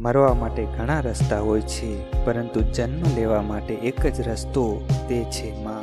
મરવા માટે ઘણા રસ્તા હોય છે, પરંતુ જન્મ લેવા માટે એક જ રસ્તો તે છે માં.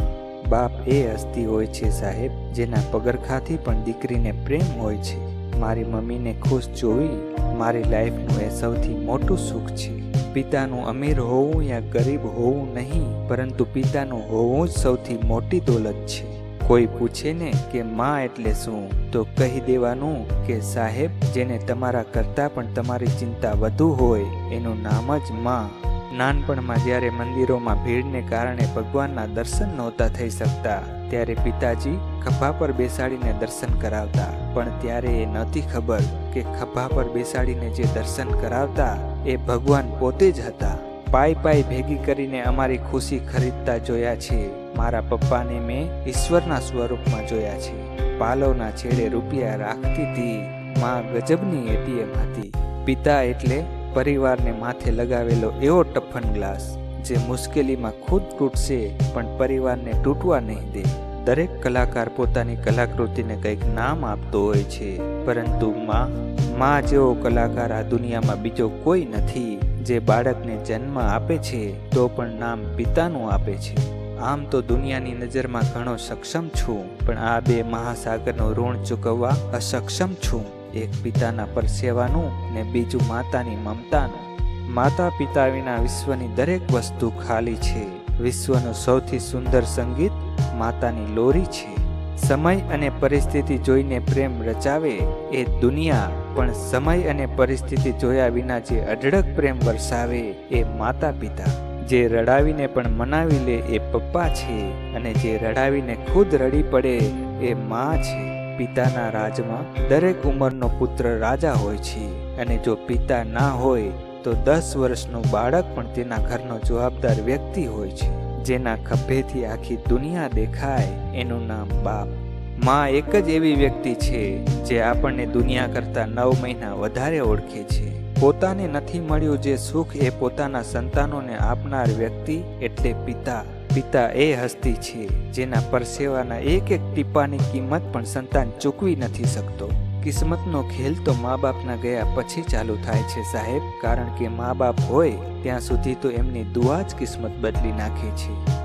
બાપ એ હસ્તી હોય છે સાહેબ, જેના પગરખાથી પણ દીકરીને પ્રેમ હોય છે. મારી મમ્મીને ખુશ જોવી મારી લાઈફનું એ સૌથી મોટું સુખ છે. પિતાનું અમીર હોવું યા ગરીબ હોવું નહીં, પરંતુ પિતાનું હોવું જ સૌથી મોટી દોલત છે. કોઈ પૂછે ને કે માં એટલે શું, તો કહી દેવાનું કે સાહેબ, જેને તમારા કરતાં પણ તમારી ચિંતા વધુ હોય, એનું નામ જ માં. નાનપણમાં જ્યારે મંદિરોમાં ભીડને કારણે ભગવાનના દર્શન નહોતા થઈ શકતા, ત્યારે પિતાજી ખભા પર બેસાડીને દર્શન કરાવતા. પણ ત્યારે એ નહોતી ખબર કે ખભા પર બેસાડીને જે દર્શન કરાવતા, એ ભગવાન પોતે જ હતા. પાઈ પાઈ ભેગી કરીને અમારી ખુશી ખરીદતા જોયા છે મારા પપ્પાને મેં ઈશ્વરના સ્વરૂપમાં જોયા છે. પાલવના છેડે રૂપિયા રાખતી હતી માં ગજબની એટીએમ હતી. પિતા એટલે પરિવારને માથે લગાવેલો એવો ટફન ગ્લાસ, જે મુશ્કેલીમાં ખુદ તૂટશે, પણ પરિવારને તૂટવા નહીં દે. દરેક કલાકાર પોતાની કલાકૃતિને કંઈક નામ આપતો હોય છે. પરંતુ માં માં જેવો કલાકાર આ દુનિયામાં બીજો કોઈ નથી. જે બાળકને જન્મ આપે છે, તો પણ નામ પિતાનું આપે છે. આમ તો દુનિયાની નજરમાં ઘણો સક્ષમ છું, પણ આ બે મહાસાગરનું ઋણ ચૂકવવા અસક્ષમ છું. એક પિતાના પરસેવાનું ને બીજું માતાની મમતાનું. માતા પિતા વિના વિશ્વની દરેક વસ્તુ ખાલી છે. વિશ્વનું સૌથી સુંદર સંગીત માતાની લોરી છે. સમય અને પરિસ્થિતિ જોઈને પ્રેમ રચાવે એ દુનિયા, પણ સમય અને પરિસ્થિતિ જોયા વિના જે અઢળક પ્રેમ વરસાવે એ માતા પિતા જે રડાવીને પણ મનાવી લે એ પપ્પા છે અને જે રડાવીને ખુદ રડી પડે એ માં છે. પિતાના રાજમાં દરેક ઉંમરનો પુત્ર રાજા હોય છે અને જો પિતા ના હોય તો દસ વર્ષનું બાળક પણ તેના ઘરનો જવાબદાર વ્યક્તિ હોય છે. જેના ખભેથી આખી દુનિયા દેખાય એનું નામ બાપ. માં એક જ એવી વ્યક્તિ છે જે આપણને દુનિયા કરતાં નવ મહિના વધારે ઓળખે છે. પોતાને નથી મળ્યું જે સુખ એ પોતાના સંતાનોને આપનાર વ્યક્તિ એટલે પિતા. પિતા એ હસ્તી છે, જેના પરસેવાના એક એક ટીપાની કિંમત પણ સંતાન ચૂકવી નથી શકતો. કિસ્મતનો ખેલ તો મા બાપના ગયા પછી ચાલુ થાય છે સાહેબ, કારણ કે મા બાપ હોય, ત્યાં સુધી તો એમની દુઆ જ કિસ્મત બદલી નાખે છે.